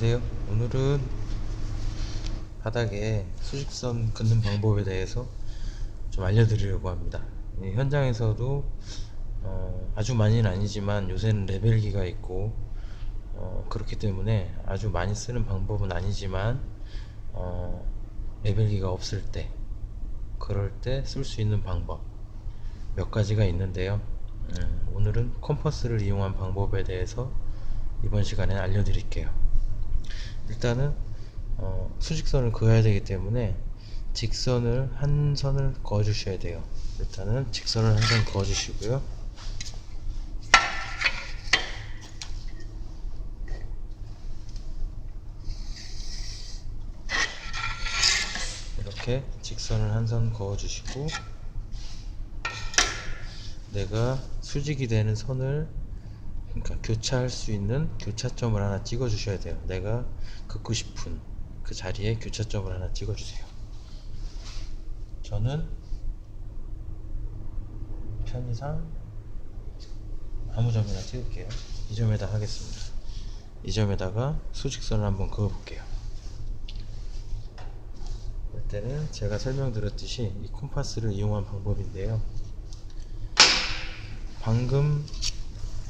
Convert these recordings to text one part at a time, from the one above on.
안녕하세요. 오늘은 바닥에 수직선 긋는 방법에 대해서 좀 알려드리려고 합니다. 이 현장에서도 어, 아주 많이는 아니지만 요새는 레벨기가 있고 어, 그렇기 때문에 아주 많이 쓰는 방법은 아니지만 어, 레벨기가 없을 때 그럴 때 쓸 수 있는 방법 몇 가지가 있는데요. 음, 오늘은 컴퍼스를 이용한 방법에 대해서 이번 시간에 알려드릴게요. 일단은 어, 수직선을 그어야 되기 때문에 직선을 한 선을 그어 주셔야 돼요. 일단은 직선을 한 선 그어 주시고요. 이렇게 직선을 한 선 그어 주시고 내가 수직이 되는 선을 그러니까 교차할 수 있는 교차점을 하나 찍어 주셔야 돼요. 내가 긋고 싶은 그 자리에 교차점을 하나 찍어 주세요. 저는 편의상 아무 점이나 찍을게요. 이 점에다 하겠습니다. 이 점에다가 수직선을 한번 그어 볼게요. 이때는 제가 설명드렸듯이 이 콤파스를 이용한 방법인데요. 방금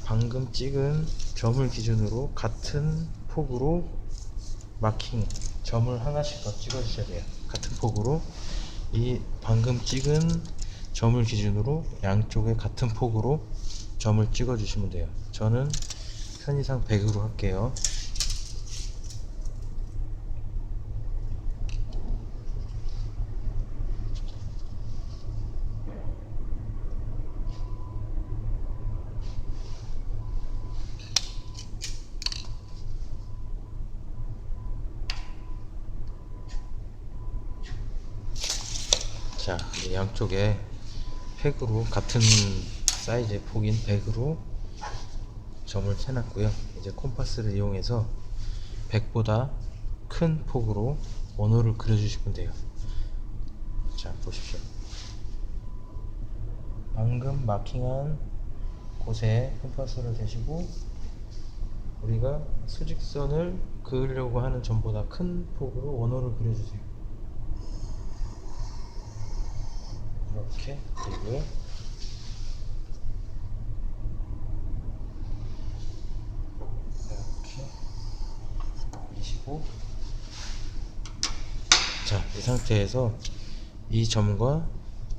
방금 찍은 점을 기준으로 같은 폭으로 마킹 점을 하나씩 더 찍어 주셔야 돼요. 같은 폭으로 이 방금 찍은 점을 기준으로 양쪽에 같은 폭으로 점을 찍어 주시면 돼요. 저는 편의상 100으로 할게요. 자, 이 양쪽에 100으로 같은 사이즈의 폭인 100으로 점을 해놨고요. 이제 콤파스를 이용해서 100보다 큰 폭으로 원호를 그려주시면 돼요. 자, 보십시오. 방금 마킹한 곳에 콤파스를 대시고 우리가 수직선을 그으려고 하는 점보다 큰 폭으로 원호를 그려주세요. 이렇게 그리고요. 이렇게 미시고 자, 이 상태에서 이 점과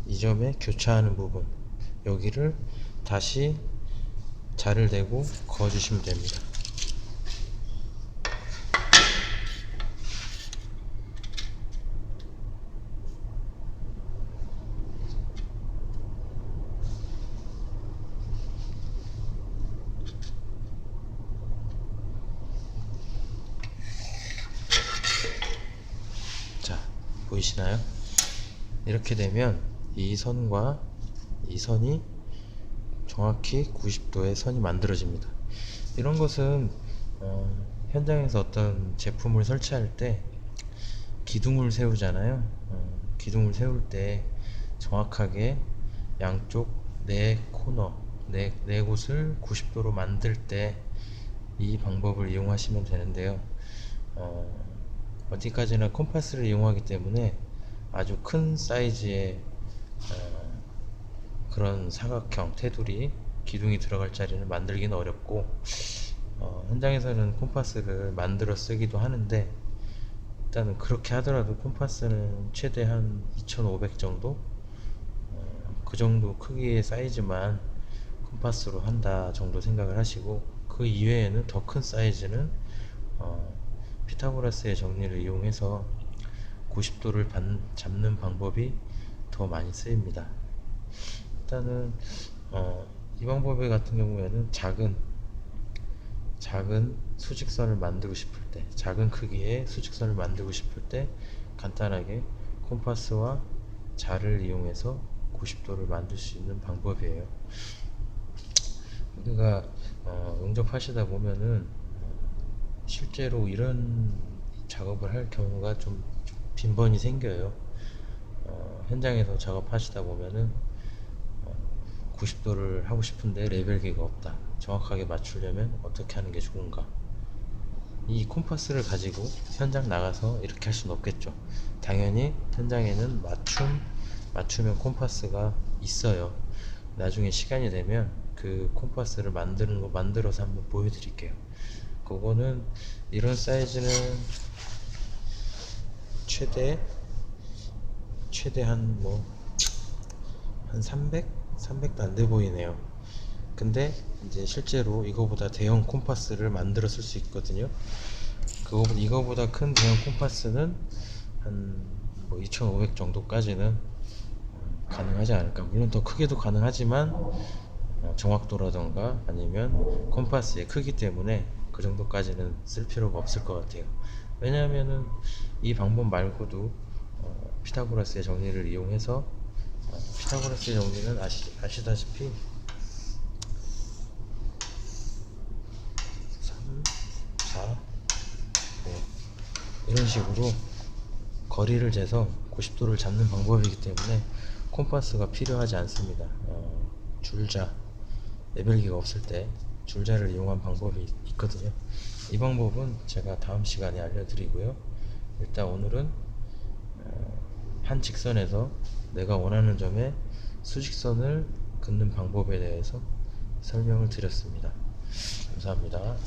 이 점의 교차하는 부분 여기를 다시 자를 대고 그어 주시면 됩니다. 자, 보이시나요? 이렇게 되면 이 선과 이 선이 정확히 90도의 선이 만들어집니다. 이런 것은 어, 현장에서 어떤 제품을 설치할 때 기둥을 세우잖아요. 어, 기둥을 세울 때 정확하게 양쪽 네 코너, 네, 네 곳을 90도로 만들 때 이 방법을 이용하시면 되는데요. 어, 어디까지나 콤파스를 이용하기 때문에 아주 큰 사이즈의 어, 그런 사각형 테두리 기둥이 들어갈 자리를 만들기는 어렵고 어, 현장에서는 콤파스를 만들어 쓰기도 하는데 일단은 그렇게 하더라도 콤파스는 최대 한 2500 정도? 어, 그 정도 크기의 사이즈만 콤파스로 한다 정도 생각을 하시고 그 이외에는 더 큰 사이즈는 어, 피타고라스의 정리를 이용해서 90도를 잡는 방법이 더 많이 쓰입니다. 일단은 어, 이 방법 같은 경우에는 작은 작은 수직선을 만들고 싶을 때 작은 크기의 수직선을 만들고 싶을 때 간단하게 콤파스와 자를 이용해서 90도를 만들 수 있는 방법이에요. 우리가 어, 용접하시다 보면은 실제로 이런 작업을 할 경우가 좀 빈번히 생겨요. 어, 현장에서 작업하시다 보면은 어, 90도를 하고 싶은데 레벨기가 없다. 정확하게 맞추려면 어떻게 하는 게 좋은가? 이 콤파스를 가지고 현장 나가서 이렇게 할 수는 없겠죠. 당연히 현장에는 맞춤 맞춤형 콤파스가 있어요. 나중에 시간이 되면 그 콤파스를 만드는 거 만들어서 한번 보여드릴게요. 그거는 이런 사이즈는 최대 최대 한 뭐 한 300? 300도 안 돼 보이네요. 근데 이제 실제로 이거보다 대형 콤파스를 만들어 쓸 수 있거든요. 그거보다 이거보다 큰 대형 콤파스는 한 뭐 2,500 정도까지는 음, 가능하지 않을까. 물론 더 크게도 가능하지만 어, 정확도라던가 아니면 콤파스의 크기 때문에 그 정도까지는 쓸 필요가 없을 것 같아요. 왜냐하면은 이 방법 말고도 어, 피타고라스의 정리를 이용해서 어, 피타고라스의 정리는 아시, 아시다시피 3, 4, 5 이런 식으로 거리를 재서 90도를 잡는 방법이기 때문에 콤파스가 필요하지 않습니다. 어, 줄자 레벨기가 없을 때 줄자를 이용한 방법이 있거든요. 이 방법은 제가 다음 시간에 알려드리고요. 일단 오늘은 어, 한 직선에서 내가 원하는 점에 수직선을 긋는 방법에 대해서 설명을 드렸습니다. 감사합니다.